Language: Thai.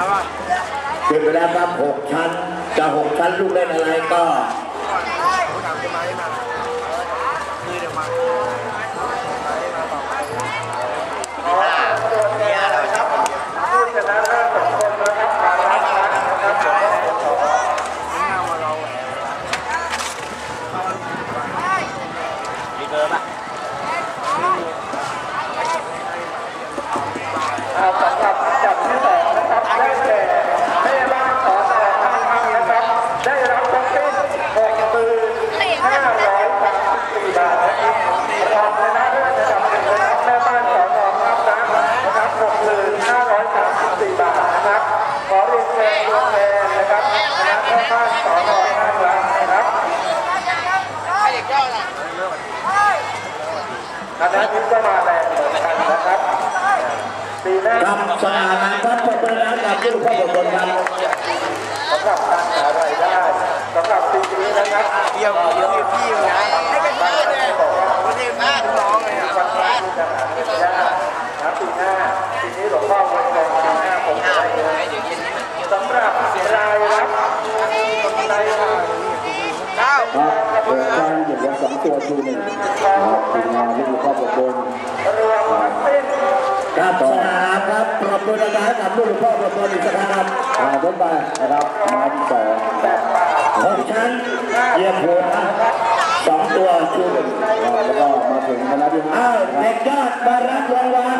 แล้อขึ้นไปแล้วครับหกชั้น จะหกชั้นลูกเล่นอะไรก็ ข้านสอนอท่าข้างนะครับคณะนี้ก็มาแรงเหมือนกันนะครับปีหน้ารับสนามครับปรบมือแล้วกับผู้เข้าประกวดครับสำหรับการหารายได้สำหรับปีนี้นะครับเยี่ยมเยี่ยมพี่นะให้กันบ้านเลยบอกว่าวันนี้บ้านน้องเลยอะวันนี้ที่จะหาเงินยากนะปีหน้าปีนี้หลวงพ่อวันทองปีหน้าผมจะได้เงินสำหรับรายรับรายรับ ข้าว ครับเปิดการหยิบวันสองตัวทีหนึ่งนะครับทีมงานที่ผู้เข้าประกวดรวมทั้งสิ้นครับสนามครับปรบมือดังๆให้กับผู้เข้าประกวดอีกสักครั้งครับอ่าลงไปนะครับมาที่สองครับหกชั้นเยียบหัวสองตัวชูหนึ่งแล้วก็มาถึงคณะที่ห้าเด็กยอดมารับรางวัล